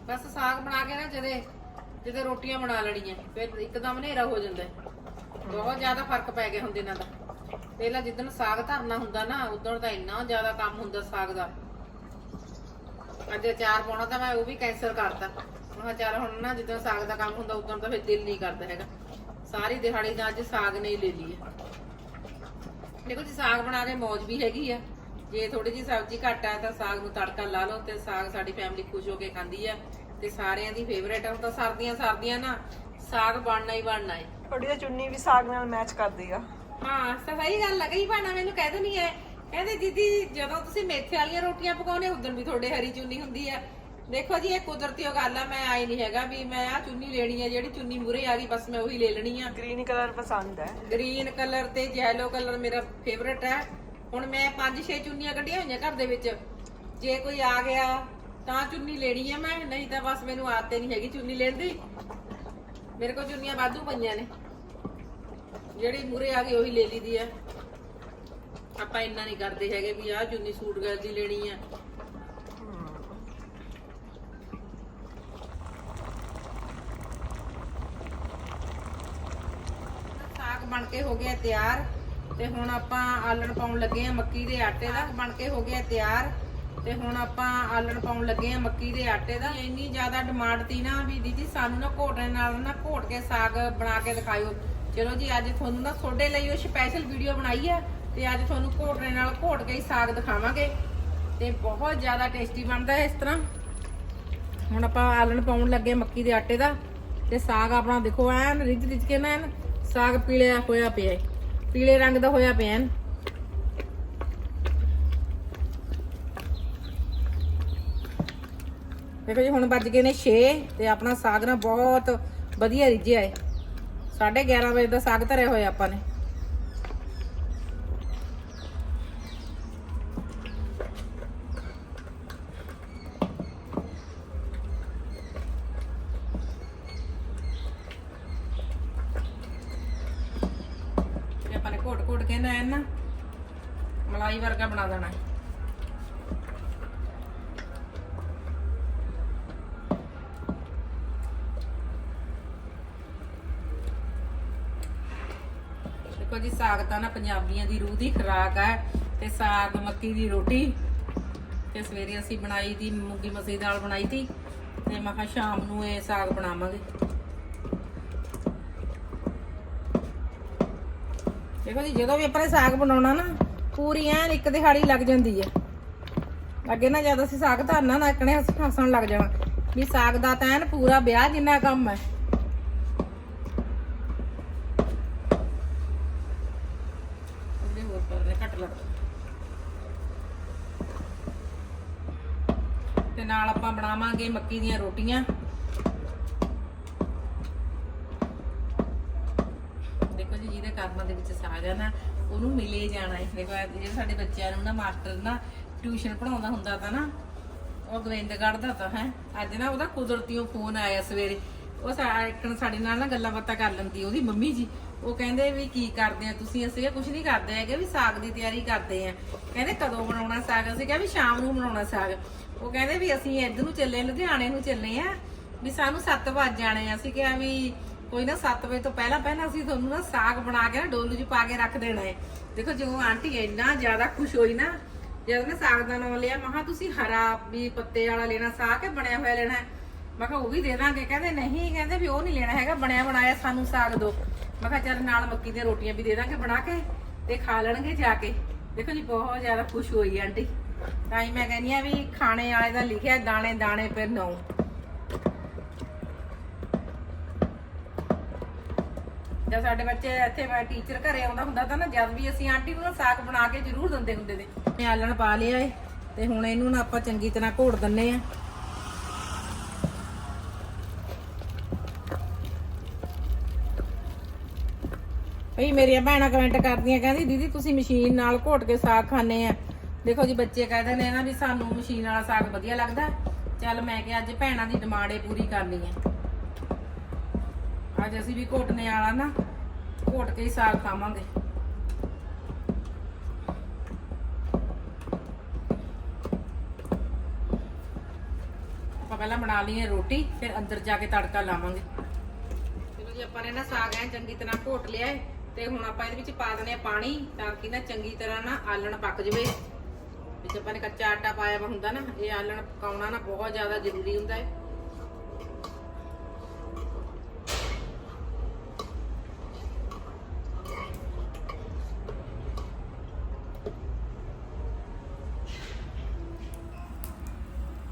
ਬਸ ਸਾਗ ਬਣਾ ਕੇ ਨਾ ਜਦੇ ਜਦੇ ਰੋਟੀਆਂ ਬਣਾ ਲੈਣੀਆਂ ਫਿਰ ਇੱਕਦਮ ਹਨੇਰਾ ਹੋ ਜਾਂਦਾ ਹੈ। ਬਹੁਤ ਜ਼ਿਆਦਾ ਫ਼ਰਕ ਪੈ ਗਿਆ ਹੁਣ ਦਿਨਾਂ ਦਾ। ਪਹਿਲਾਂ ਜਿੱਦਣ ਸਾਗ ਧਰਨਾ ਹੁੰਦਾ ਨਾ ਉਦੋਂ ਤਾਂ ਇੰਨਾ ਜ਼ਿਆਦਾ ਕੰਮ ਹੁੰਦਾ ਸਾਗ ਦਾ। ਅੱਜ ਅਚਾਰ ਪਾਉਣਾ ਤਾਂ ਮੈਂ ਉਹ ਵੀ ਕੈਂਸਲ ਕਰਤਾ। ਮੈਂ ਚੱਲ ਹੁਣ ਨਾ ਜਦੋਂ ਸਾਗ ਦਾ ਕੰਮ ਹੁੰਦਾ ਉਦੋਂ ਤਾਂ ਫਿਰ ਦਿਲ ਨਹੀਂ ਕਰਦਾ ਹੈਗਾ। ਸਾਰੀ ਦਿਹਾੜੀ ਦਾ ਅੱਜ ਸਾਗ ਨੇ ਹੀ ਲੈ ਲਈ ਹੈ। ਦੇਖੋ ਜੀ ਸਾਗ ਬਣਾ ਕੇ ਮੌਜ ਵੀ ਹੈਗੀ ਆ। ਜੇ ਥੋੜੀ ਜੀ ਸਬਜ਼ੀ ਘੱਟ ਆ ਤਾਂ ਸਾਗ ਨੂੰ ਤੜਕਾ ਲਾ ਲਓ ਤੇ ਸਾਗ ਸਾਡੀ ਫੈਮਿਲੀ ਖੁਸ਼ ਹੋ ਕੇ ਖਾਂਦੀ ਆ। ਤੇ ਸਾਰਿਆਂ ਦੀ ਫੇਵਰੇਟ ਹੁਣ ਤਾਂ ਸਰਦੀਆਂ ਸਰਦੀਆਂ ਨਾ ਸਾਗ ਬਣਨਾ ਹੀ ਬਣਨਾ ਹੈ। ਤੁਹਾਡੀ ਤਾਂ ਚੁੰਨੀ ਵੀ ਸਾਗ ਨਾਲ ਮੈਚ ਕਰਦੀ ਆ। ਹਾਂ ਤਾਂ ਸਹੀ ਗੱਲ ਲੱਗੀ ਭਾਣਾ ਮੈਨੂੰ ਕਹਿ ਦਿੰਦੀ ਐ ਕਹਿੰਦੇ ਦੀਦੀ ਜਦੋਂ ਤੁਸੀਂ ਮੇਥੇ ਵਾਲੀਆਂ ਰੋਟੀਆਂ ਪਕਾਉਨੇ ਉਦੋਂ ਵੀ ਤੁਹਾਡੇ ਹਰੀ ਚੁੰਨੀ ਹੁੰਦੀ ਆ। ਦੇਖੋ ਜੀ ਇਹ ਕੁਦਰਤੀ ਗੱਲ ਆ ਮੈਂ ਆਈ ਨਹੀਂ ਹੈਗਾ ਵੀ ਮੈਂ ਆ ਚੁੰਨੀ ਲੈਣੀ ਆ ਜਿਹੜੀ ਚੁੰਨੀ ਮੂਰੇ ਆ ਗਈ ਬਸ ਮੈਂ ਉਹੀ ਲੈ ਲੈਣੀ ਆ। ਗ੍ਰੀਨ ਕਲਰ ਪਸੰਦ ਹੈ। ਗ੍ਰੀਨ ਕਲਰ ਤੇ ਯੈਲੋ ਕਲਰ ਮੇਰਾ ਫੇਵਰਟ ਹੈ। ਹੁਣ ਮੈਂ ਪੰਜ ਛੇ ਚੁੰਨੀਆਂ ਕੱਢੀਆਂ ਹੋਈਆਂ ਘਰ ਦੇ ਵਿੱਚ। ਜੇ ਕੋਈ ਆ ਗਿਆ ਤਾਂ ਚੁੰਨੀ ਲੈਣੀ ਆ ਮੈਂ ਨਹੀਂ ਤਾਂ ਬਸ ਮੈਨੂੰ ਆਦਤ ਹੀ ਨਹੀਂ ਹੈਗੀ ਚੁੰਨੀ ਲੈਣ ਦੀ। ਮੇਰੇ ਕੋਲ ਚੁੰਨੀਆਂ ਵਾਧੂ ਪਈਆਂ ਨੇ। ਜਿਹੜੀ ਮੂਰੇ ਆ ਗਈ ਉਹੀ ਲੈ ਲਈਦੀ ਆ। ਆਪਾਂ ਇੰਨਾ ਨਹੀਂ ਕਰਦੇ ਹੈਗੇ ਵੀ ਆਹ ਚੁੰਨੀ ਸੂਟ ਗੱਲ ਦੀ ਲੈਣੀ ਆ। ਸਾਗ ਬਣ ਕੇ ਹੋ ਗਿਆ ਤਿਆਰ ਤੇ ਹੁਣ ਆਪਾਂ ਆਲਣ ਪਾਉਣ ਲੱਗੇ ਆ ਮੱਕੀ ਦੇ ਆਟੇ ਦਾ। ਬਣ ਕੇ ਹੋ ਗਿਆ ਤਿਆਰ ਤੇ ਹੁਣ ਆਪਾਂ ਆਲਣ ਪਾਉਣ ਲੱਗੇ ਆ ਮੱਕੀ ਦੇ ਆਟੇ ਦਾ। ਇੰਨੀ ਜ਼ਿਆਦਾ ਡਿਮਾਂਡ ਤੀ ਨਾ ਵੀ ਦੀਦੀ ਸਾਨੂੰ ਨਾ ਘੋਟਣੇ ਨਾਲ ਨਾ ਘੋਟ ਕੇ ਸਾਗ ਬਣਾ ਕੇ ਦਿਖਾਇਓ। ਚਲੋ ਜੀ, ਅੱਜ ਤੁਹਾਨੂੰ ਨਾ ਤੁਹਾਡੇ ਲਈ ਉਹ ਸਪੈਸ਼ਲ ਵੀਡੀਓ ਬਣਾਈ ਹੈ ਤੇ ਅੱਜ ਤੁਹਾਨੂੰ ਘੋਟਣੇ ਨਾਲ ਘੋਟ ਕੇ ਹੀ ਸਾਗ ਦਿਖਾਵਾਂਗੇ ਤੇ ਬਹੁਤ ਜ਼ਿਆਦਾ ਟੇਸਟੀ ਬਣਦਾ ਹੈ ਇਸ ਤਰ੍ਹਾਂ। ਹੁਣ ਆਪਾਂ ਆਲਣ ਪਾਉਣ ਲੱਗੇ ਮੱਕੀ ਦੇ ਆਟੇ ਦਾ ਤੇ ਸਾਗ ਆਪਣਾ ਦੇਖੋ ਐਨ ਰਿੱਝ ਰਿੱਝ ਕੇ ਨਾ ਐਨ ਸਾਗ ਪੀਲਿਆ ਹੋਇਆ ਪਿਆ ਹੈ। ਪੀਲੇ ਰੰਗ ਦਾ ਹੋਇਆ ਪਿਆ ਐਨ। ਦੇਖੋ ਜੀ, ਹੁਣ ਵੱਜ ਗਏ ਨੇ 6 ਤੇ ਆਪਣਾ ਸਾਗ ਨਾ ਬਹੁਤ ਵਧੀਆ ਰਿੱਝਿਆ ਹੈ। 11:30 ਵਜੇ ਦਾ ਸਾਗ ਧਰਿਆ ਹੋਇਆ ਆਪਾਂ ਨੇ ਤੇ ਆਪਾਂ ਨੇ ਘੋਟ ਘੋਟ ਕੇ ਨਾ ਮਲਾਈ ਵਰਗਾ ਬਣਾ ਦੇਣਾ। ਦੇਖੋ ਜੀ, ਸਾਗ ਤਾਂ ਨਾ ਪੰਜਾਬੀਆਂ ਦੀ ਰੂਹ ਦੀ ਖੁਰਾਕ ਹੈ ਤੇ ਸਾਗ, ਮੱਕੀ ਦੀ ਰੋਟੀ ਤੇ ਸਵੇਰੇ ਅਸੀਂ ਬਣਾਈ ਦੀ ਮੂੰਗੀ ਮਸਰੀ ਦਾਲ ਬਣਾਈ ਤੀ ਤੇ ਮੈਂ ਕਿਹਾ ਸ਼ਾਮ ਨੂੰ ਇਹ ਸਾਗ ਬਣਾਵਾਂਗੇ। ਦੇਖੋ ਜੀ ਜਦੋਂ ਵੀ ਆਪਾਂ ਨੇ ਸਾਗ ਬਣਾਉਣਾ ਨਾ, ਪੂਰੀ ਐਨ ਇੱਕ ਦਿਹਾੜੀ ਲੱਗ ਜਾਂਦੀ ਹੈ ਅੱਗੇ ਨਾ ਜਦ ਅਸੀਂ ਸਾਗ ਧਰਨਾ ਨਾ ਇੱਕਣੇ ਹੱਸਣ ਲੱਗ ਜਾਣਾ। ਵੀ ਸਾਗ ਦਾ ਤਾਂ ਐਨ ਪੂਰਾ ਵਿਆਹ ਜਿੰਨਾ ਕੰਮ ਹੈ ਤੇ ਨਾਲ ਆਪਾਂ ਬਣਾਵਾਂਗੇ ਮੱਕੀ ਦੀਆਂ ਰੋਟੀਆਂ ਦੇਖੋ ਜੀ ਜਿਹਦੇ ਕਰਮਾਂ ਦੇ ਵਿੱਚ ਸਾਗ ਹੈ ਉਹਨੂੰ ਮਿਲੇ ਜਾਣਾ ਹੈ। ਦੇਖੋ, ਇਹ ਜਿਹੜੇ ਸਾਡੇ ਬੱਚਿਆਂ ਨੂੰ ਨਾ ਮਾਸਟਰ ਨਾ ਟਿਊਸ਼ਨ ਪੜਾਉਂਦਾ ਹੁੰਦਾ ਤਾਂ ਨਾ, ਉਹ ਗੋਬਿੰਦਗੜ੍ਹ ਦਾ ਤਾਂ ਹੈ। ਅੱਜ ਨਾ ਉਹਦਾ ਕੁਦਰਤੀਓ ਫੋਨ ਆਇਆ ਸਵੇਰੇ। ਉਹ ਸਾ- ਸਾਡੇ ਨਾਲ ਨਾ ਗੱਲਾਂ ਬਾਤਾਂ ਕਰ ਲੈਂਦੀ ਉਹਦੀ ਮੰਮੀ ਜੀ। ਉਹ ਕਹਿੰਦੇ ਵੀ ਕੀ ਕਰਦੇ ਆ ਤੁਸੀਂ? ਅਸੀਂ ਕੁਝ ਨਹੀਂ ਕਰਦੇ ਹੈਗੇ, ਵੀ ਸਾਗ ਦੀ ਤਿਆਰੀ ਕਰਦੇ ਆ। ਕਹਿੰਦੇ ਕਦੋਂ ਬਣਾਉਣਾ ਸਾਗ? ਅਸੀਂ ਕਿਹਾ ਵੀ ਸ਼ਾਮ ਨੂੰ ਬਣਾਉਣਾ ਸਾਗ। ਉਹ ਕਹਿੰਦੇ ਵੀ ਅਸੀਂ ਇੱਧਰ ਨੂੰ ਚੱਲੇ, ਲੁਧਿਆਣੇ ਨੂੰ ਚੱਲੇ ਆ। ਵੀ ਸਾਨੂੰ 7 ਵਜ ਜਾਣੇ ਆ। ਅਸੀਂ ਕਿਹਾ ਵੀ ਕੋਈ ਨਾ 7 ਵਜੇ ਤੋਂ ਪਹਿਲਾਂ ਪਹਿਲਾਂ ਅਸੀਂ ਤੁਹਾਨੂੰ ਨਾ ਸਾਗ ਬਣਾ ਕੇ ਨਾ ਡੋਲੂ 'ਚ ਪਾ ਕੇ ਰੱਖ ਦੇਣਾ ਹੈ। ਦੇਖੋ ਜਿਉਂ ਆਂਟੀ ਇੰਨਾ ਜ਼ਿਆਦਾ ਖੁਸ਼ ਹੋਈ ਨਾ, ਜਦ ਮੈਂ ਸਾਗ ਦਾ ਨਾਮ ਲਿਆ ਮਹਾ ਤੁਸੀਂ ਹਰਾ ਵੀ ਪੱਤੇ ਵਾਲਾ ਲੈਣਾ, ਸਾਗ ਕੇ ਬਣਿਆ ਹੋਇਆ ਲੈਣਾ ਮੈਂ ਕਿਹਾ, ਉਹ ਵੀ ਦੇ ਦਾਂਗੇ ਕਹਿੰਦੇ, ਨਹੀਂ, ਕਹਿੰਦੇ ਵੀ ਉਹ ਨਹੀਂ ਲੈਣਾ ਹੈਗਾ, ਬਣਿਆ ਬਣਾਇਆ ਸਾਨੂੰ ਸਾਗ ਦੋ। ਮੈਂ ਕਿਹਾ, ਚੱਲ ਨਾਲ ਮੱਕੀ ਦੀਆਂ ਰੋਟੀਆਂ ਵੀ ਦੇ ਦਾਂਗੇ ਬਣਾ ਕੇ ਤੇ ਖਾ ਲੈਣਗੇ ਜਾ ਕੇ। ਦੇਖੋ ਜੀ, ਬਹੁਤ ਜ਼ਿਆਦਾ ਖੁਸ਼ ਹੋਈ ਆਂਟੀ। ਤਾਂ ਹੀ ਮੈਂ ਕਹਿੰਦੀ ਆ ਵੀ ਖਾਣੇ ਵਾਲੇ ਦਾ ਲਿਖਿਆ, ਦਾਣੇ ਦਾਣੇ ਪਰ ਨੌ ਜਦ ਸਾਡੇ ਬੱਚੇ ਇੱਥੇ ਟੀਚਰ ਘਰੇ ਆਉਂਦਾ ਹੁੰਦਾ ਤਾਂ ਨਾ, ਜਦ ਵੀ ਅਸੀਂ ਆਂਟੀ ਨੂੰ ਨਾ ਸਾਗ ਬਣਾ ਕੇ ਜ਼ਰੂਰ ਦਿੰਦੇ ਹੁੰਦੇ ਨੇ ਮੈਂ ਆਲਣ ਪਾ ਲਿਆ ਏ, ਤੇ ਹੁਣ ਇਹਨੂੰ ਨਾ ਆਪਾਂ ਚੰਗੀ ਤਰ੍ਹਾਂ ਘੋੜ ਦਿੰਨੇ ਆ। ਭਈ ਮੇਰੀਆਂ ਭੈਣਾਂ ਕਮੈਂਟ ਕਰਦੀਆਂ, ਕਹਿੰਦੀ, ਦੀਦੀ, ਤੁਸੀਂ ਮਸ਼ੀਨ ਨਾਲ ਘੋਟ ਕੇ ਸਾਗ ਖਾਣੇ ਆ। ਦੇਖੋ ਜੀ, ਬੱਚੇ ਕਹਿੰਦੇ ਨੇ ਨਾ ਵੀ ਸਾਨੂੰ ਮਸ਼ੀਨ ਵਾਲਾ ਸਾਗ ਵਧੀਆ ਲੱਗਦਾ। ਚੱਲ ਮੈਂ ਕਿਹਾ ਅੱਜ ਭੈਣਾਂ ਦੀ ਡਿਮਾਂਡ ਏ ਪੂਰੀ ਕਰਨੀ ਹੈ ਅੱਜ ਅਸੀਂ ਵੀ ਘੋਟਨੇ ਵਾਲਾ ਨਾ, ਘੋਟ ਕੇ ਹੀ ਸਾਗ ਖਾਵਾਂਗੇ। ਆਪਾਂ ਪਹਿਲਾਂ ਬਣਾ ਲਈਏ ਰੋਟੀ, ਫਿਰ ਅੰਦਰ ਜਾ ਕੇ ਤੜਕਾ ਲਾਵਾਂਗੇ। ਚਲੋ ਜੀ, ਆਪਾਂ ਨੇ ਨਾ ਸਾਗ ਐ ਚੰਗੀ ਤਰ੍ਹਾਂ ਘੋਟ ਲਿਆ ਹੈ, ਤੇ ਹੁਣ ਆਪਾਂ ਇਹਦੇ ਵਿੱਚ ਪਾ ਦਨੇ ਆ ਪਾਣੀ, ਤਾਂ ਕਿ ਨਾ ਚੰਗੀ ਤਰ੍ਹਾਂ ਨਾ ਆਲਣ ਪੱਕ ਜਵੇ। ਵਿੱਚ ਆਪਾਂ ਨੇ ਕੱਚਾ ਆਟਾ ਪਾਇਆ ਵਾ ਹੁੰਦਾ ਨਾ, ਇਹ ਆਲਣ ਪਕਾਉਣਾ ਨਾ ਬਹੁਤ ਜ਼ਿਆਦਾ ਜ਼ਰੂਰੀ ਹੁੰਦਾ ਹੈ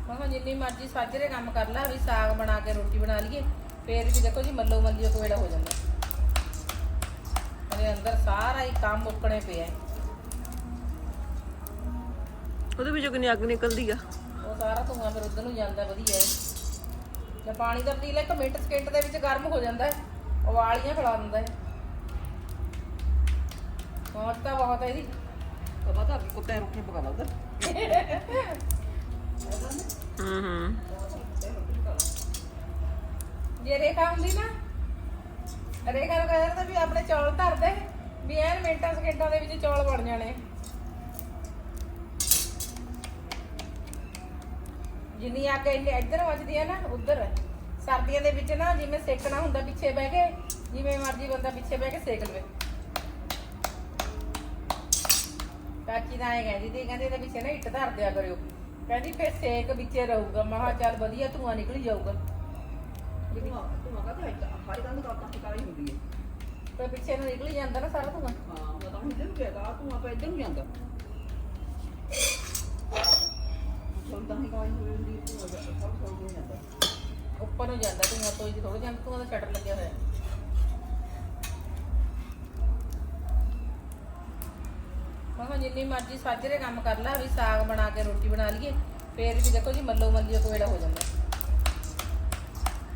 ਮੈਂ ਕਿਹਾ ਜਿੰਨੀ ਮਰਜ਼ੀ ਸਾਜਰੇ ਕੰਮ ਕਰ ਲਾ ਵੀ ਸਾਗ ਬਣਾ ਕੇ ਰੋਟੀ ਬਣਾ ਲਈਏ ਫੇਰ ਵੀ ਦੇਖੋ ਜੀ ਮੱਲੋ ਮੱਲੀਓ ਕੋੜਾ ਹੋ ਜਾਂਦਾ। ਇਹਦੇ ਅੰਦਰ ਸਾਰਾ ਹੀ ਕੰਮ ਮੁੱਕਣੇ ਪਿਆ। ਉਹਦੇ ਵਿੱਚੋਂ ਕਿੰਨੀ ਅੱਗ ਨਿਕਲਦੀ ਆ? ਉਹ ਸਾਰਾ ਧੂਆਂ ਫਿਰ ਉਧਰ ਨੂੰ ਜਾਂਦਾ ਵਧੀਆ ਹੈ। ਜੇ ਪਾਣੀ ਦਾ ਪਤੀਲਾ ਇੱਕ ਮਿੰਟ ਸਕਿੰਟ ਦੇ ਵਿੱਚ ਗਰਮ ਹੋ ਜਾਂਦਾ ਹੈ ਉਬਾਲੀਆਂ ਖੜਾ ਦਿੰਦਾ ਹੈ। ਪਹੁੰਚ ਤਾਂ ਬਹੁਤ ਹੈ ਇਹਦੀ ਪਤਾ ਤਾਂ ਕੁੱਤੇ ਰੋਟੀ ਪਕਾ ਲਾ ਉਧਰ। ਹੂੰ ਜੇ ਰੇਖਾ ਹੁੰਦੀ ਨਾ, ਰੇਖਾ ਨੂੰ ਕਹਿੰਦਾ ਵੀ ਆਪਣੇ ਚੌਲ ਧਰ ਦੇ, ਵੀ ਐਨ ਮਿੰਟਾਂ, ਸਕਿੰਟਾਂ ਦੇ ਵਿੱਚ ਚੌਲ ਬਣ ਜਾਣੇ। ਜਿੰਨੀ ਅੱਗ ਇੰਨੇ ਇੱਧਰ ਵੱਜਦੀ ਹੈ ਨਾ, ਉੱਧਰ। ਸਰਦੀਆਂ ਦੇ ਵਿੱਚ ਨਾ, ਜਿਵੇਂ ਸੇਕਣਾ ਹੁੰਦਾ ਪਿੱਛੇ ਬਹਿ ਕੇ, ਜਿਵੇਂ ਮਰਜ਼ੀ ਬੰਦਾ ਪਿੱਛੇ ਬਹਿ ਕੇ ਸੇਕ ਲਵੇ। ਚਾਚੀ ਤਾਂ ਐ ਕਹਿੰਦੀ ਤੀ ਕਹਿੰਦੀ ਇਹਦੇ ਪਿੱਛੇ ਨਾ ਇੱਟ ਧਰ ਦਿਆ ਕਰਿਓ। ਕਹਿੰਦੀ ਫੇਰ ਸੇਕ ਵਿੱਚੇ ਰਹੂਗਾ। ਮਹਾ ਚੱਲ ਵਧੀਆ ਧੂਆਂ ਨਿਕਲ ਜਾਊਗਾ। ਤੂੰ ਤੂੰ ਕਹਤਾ ਹੈ? ਹਰ ਗੱਲ ਦਾ ਤਾਂ ਟਿਕਾਈ ਹੁੰਦੀ ਹੈ। ਤੇ ਪਿੱਛੇ ਨੂੰ ਨਿਕਲ ਜਾਂਦਾ ਨਾ ਸਾਰਾ ਧੂਆਂ। ਹਾਂ ਤਾਂ ਨੂੰ ਇੱਧਰ ਨੂੰ ਜਾਂਦਾ ਚਲਦਾ ਹੀ ਕਾਈ ਹੋਈ ਹੁੰਦੀ ਤੂੰ ਸਭ ਸਭ ਹੋ ਜਾਂਦਾ। ਉੱਪਰ ਨੂੰ ਜਾਂਦਾ ਧੂਆਂ ਤੋਂ ਜੀ ਥੋੜਾ ਜਾਂਦਾ ਧੂਆਂ ਦਾ ਸ਼ਟਰ ਲੱਗਿਆ ਹੋਇਆ। ਮੈਂ ਕਿਹਾ ਜਿੰਨੀ ਮਰਜ਼ੀ ਸਾਜਰੇ ਕੰਮ ਕਰ ਲਾ ਵੀ ਸਾਗ ਬਣਾ ਕੇ ਰੋਟੀ ਬਣਾ ਲਈਏ ਫੇਰ ਵੀ ਦੇਖੋ ਜੀ ਮੱਲੋ ਮੱਲੀ ਕੋਇੜਾ ਹੋ ਜਾਂਦਾ।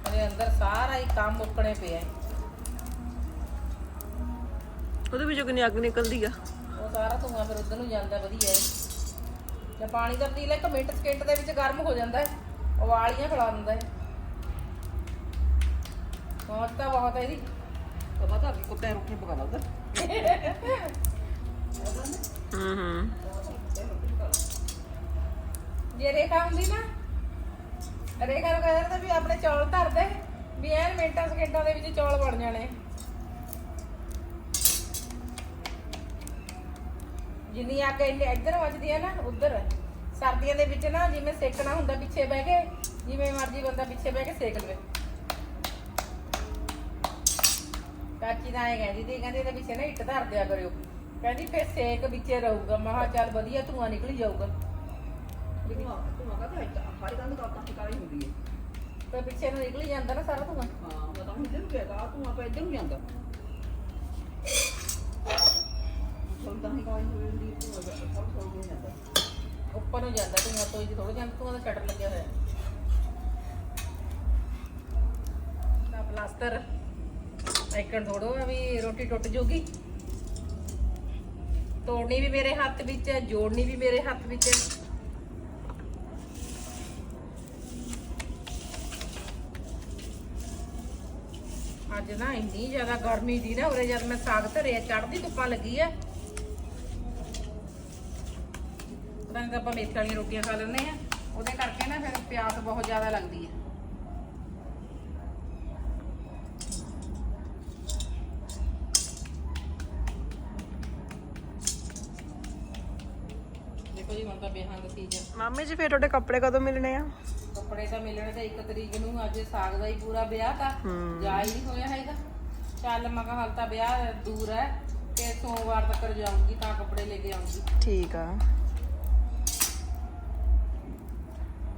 ਉਹਦੇ ਅੰਦਰ ਸਾਰਾ ਹੀ ਕੰਮ ਮੁੱਕਣੇ ਪਿਆ। ਉਹਦੇ ਵਿੱਚੋਂ ਕਿੰਨੀ ਅੱਗ ਨਿਕਲਦੀ ਆ? ਉਹ ਸਾਰਾ ਧੂਆਂ ਫਿਰ ਉਧਰ ਨੂੰ ਜਾਂਦਾ ਵਧੀਆ ਹੈ। ਜੇ ਪਾਣੀ ਦਾ ਪਤੀਲਾ ਇੱਕ ਮਿੰਟ ਸਕਿੰਟ ਦੇ ਵਿੱਚ ਗਰਮ ਹੋ ਜਾਂਦਾ ਹੈ ਉਬਾਲੀਆਂ ਖਿਲਾ ਦਿੰਦਾ ਹੈ। ਪਹੁੰਚ ਤਾਂ ਬਹੁਤ ਹੈ ਇਹਦੀ ਪਤਾ ਤਾਂ ਕੁੱਤੇ ਰੋਟੀ ਪਕਾ ਲਾ ਉਧਰ? ਹੂੰ ਜੇ ਰੇਖਾ ਹੁੰਦੀ ਨਾ, ਰੇਖਾ ਨੂੰ ਕਹਿੰਦਾ ਵੀ ਆਪਣੇ ਚੌਲ ਧਰ ਦੇ, ਵੀ ਐਨ ਮਿੰਟਾਂ, ਸਕਿੰਟਾਂ ਦੇ ਵਿੱਚ ਚੌਲ ਬਣ ਜਾਣੇ। ਜਿੰਨੀ ਅੱਗ ਇੰਨੇ ਇੱਧਰ ਵੱਜਦੀ ਹੈ ਨਾ, ਉੱਧਰ। ਸਰਦੀਆਂ ਦੇ ਵਿੱਚ ਨਾ, ਜਿਵੇਂ ਸੇਕਣਾ ਹੁੰਦਾ ਪਿੱਛੇ ਬਹਿ ਕੇ, ਜਿਵੇਂ ਮਰਜ਼ੀ ਬੰਦਾ ਪਿੱਛੇ ਬਹਿ ਕੇ ਸੇਕ ਲਵੇ। ਚਾਚੀ ਤਾਂ ਐ ਕਹਿੰਦੀ ਸੀ, ਕਹਿੰਦੀ ਇਹਦੇ ਪਿੱਛੇ ਨਾ ਇੱਟ ਧਰ ਦਿਆ ਕਰਿਓ। ਕਹਿੰਦੀ ਫੇਰ ਸੇਕ ਵਿੱਚੇ ਰਹੂਗਾ। ਮਹਾ ਚੱਲ ਵਧੀਆ ਧੂਆਂ ਨਿਕਲ ਜਾਊਗਾ। ਤੂੰ ਤੂੰ ਕਹਤਾ ਹੈ? ਹਰ ਗੱਲ ਦਾ ਤਾਂ ਟਿਕਾਈ ਹੁੰਦੀ ਹੈ? ਤੇ ਪਿੱਛੇ ਨੂੰ ਨਿਕਲ ਜਾਂਦਾ ਨਾ ਸਾਰਾ ਧੂਆਂ। ਹਾਂ ਤਾਂ ਹੁਣ ਇੱਧਰ ਨੂੰ ਗਿਆ ਤੂੰ ਆਪੇ ਇੱਧਰ ਨੂੰ ਜਾਂਦਾ। ਚਲਦਾ ਹੀ ਕਾਈ ਹੋਈ ਹੁੰਦੀ ਤੂੰ ਸਭ ਸਭ ਹੋ ਜਾਂਦਾ। ਉੱਪਰ ਨੂੰ ਜਾਂਦਾ ਧੂਆਂ ਤੋਂ ਜੀ ਥੋੜਾ ਜਾਂਦਾ ਧੂਆਂ ਦਾ ਸ਼ਟਰ ਲੱਗਿਆ ਹੋਇਆ। ਤਾਂ ਪਲਾਸਟਰ ਐਕਣ ਥੋੜੋ ਵੀ ਰੋਟੀ ਟੁੱਟ ਜੂਗੀ। ਤੋੜਨੀ ਵੀ ਮੇਰੇ ਹੱਥ ਵਿੱਚ ਹੈ ਜੋੜਨੀ ਵੀ ਮੇਰੇ ਹੱਥ ਵਿੱਚ। ਹੈ ਅੱਜ ਨਾ ਇੰਨੀ ਜ਼ਿਆਦਾ ਗਰਮੀ ਦੀ ਨਾ ਉਰੇ ਜਦ ਮੈਂ ਸਾਗ ਧਰਿਆ ਚੜਦੀ ਧੁੱਪਾਂ ਲੱਗੀ ਹੈ ਤਾਂ ਆਪਾਂ ਮੇਥੇ ਵਾਲੀਆਂ ਰੋਟੀਆਂ ਖਾ ਲੈਂਦੇ ਆ। ਉਹਦੇ ਕਰਕੇ ਨਾ ਫਿਰ ਪਿਆਸ ਬਹੁਤ ਜ਼ਿਆਦਾ ਲੱਗਦੀ ਹੈ ਮਾਮੀ ਜੀ ਫੇਰ ਤੁਹਾਡੇ ਕੱਪੜੇ ਕਦੋਂ ਮਿਲਣੇ ਆ? ਕੱਪੜੇ ਤਾਂ ਮਿਲਣੇ ਤੇ 1 ਤਰੀਕ ਨੂੰ ਅੱਜ ਸਾਗ ਦਾ ਹੀ ਪੂਰਾ ਵਿਆਹ ਤਾਂ ਜਾ ਹੀ ਨਹੀਂ ਹੋਇਆ ਹੈਗਾ। ਚੱਲ ਮੈਂ ਕਿਹਾ ਹਾਲ ਤਾਂ ਵਿਆਹ ਦੂਰ ਹੈ ਤੇ ਸੋਮਵਾਰ ਤੱਕ ਜਾਊਂਗੀ ਤਾਂ ਕੱਪੜੇ ਲੈ ਕੇ ਆਉਂਗੀ ਠੀਕ ਆ।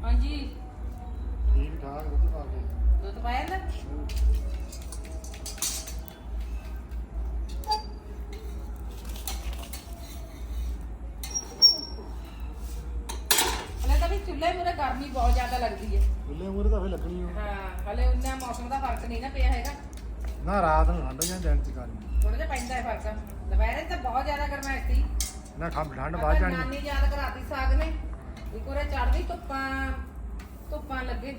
ਹਾਂਜੀ? ਠੀਕ ਠਾਕ ਦੁੱਧ ਪਾ ਕੇ। ਦੁੱਧ ਪਾਇਆ ਨਾ ਤਾਂ ਚੁੱਲ੍ਹੇ ਮੂਰੇ ਗਰਮੀ ਬਹੁਤ ਜ਼ਿਆਦਾ ਲੱਗਦੀ ਹੈ। ਬੁੱਲੇ ਮੂਰੇ ਤਾਂ ਫੇ ਲੱਗਣੀ ਓ। ਹਾਂ ਹਲੇ ਉਹਨਾਂ ਮੌਸਮ ਦਾ ਫ਼ਰਕ ਨਹੀਂ ਨਾ ਪਿਆ ਹੈਗਾ। ਨਾ ਰਾਤ ਨੂੰ ਠੰਡ ਜਾਂ ਦਿਨ ਚ ਗਰਮੀ। ਥੋੜਾ ਜਿਹਾ ਪੈਂਦਾ ਹੈ ਫ਼ਰਕ। ਦੁਪਹਿਰੇ ਤਾਂ ਬਹੁਤ ਜ਼ਿਆਦਾ ਗਰਮੈਸ਼ ਸੀ। ਨਾ ਠੰਡ ਠੰਡ ਵੱਧ ਜਾਣੀ ਨਾਨੀ ਯਾਦ ਕਰਾਤੀ ਸਾਗ ਨੇ। ਇੱਕ ਵਾਰ ਚੜਦੀ ਧੁੱਪਾਂ ਧੁੱਪਾਂ ਲੱਗੇ।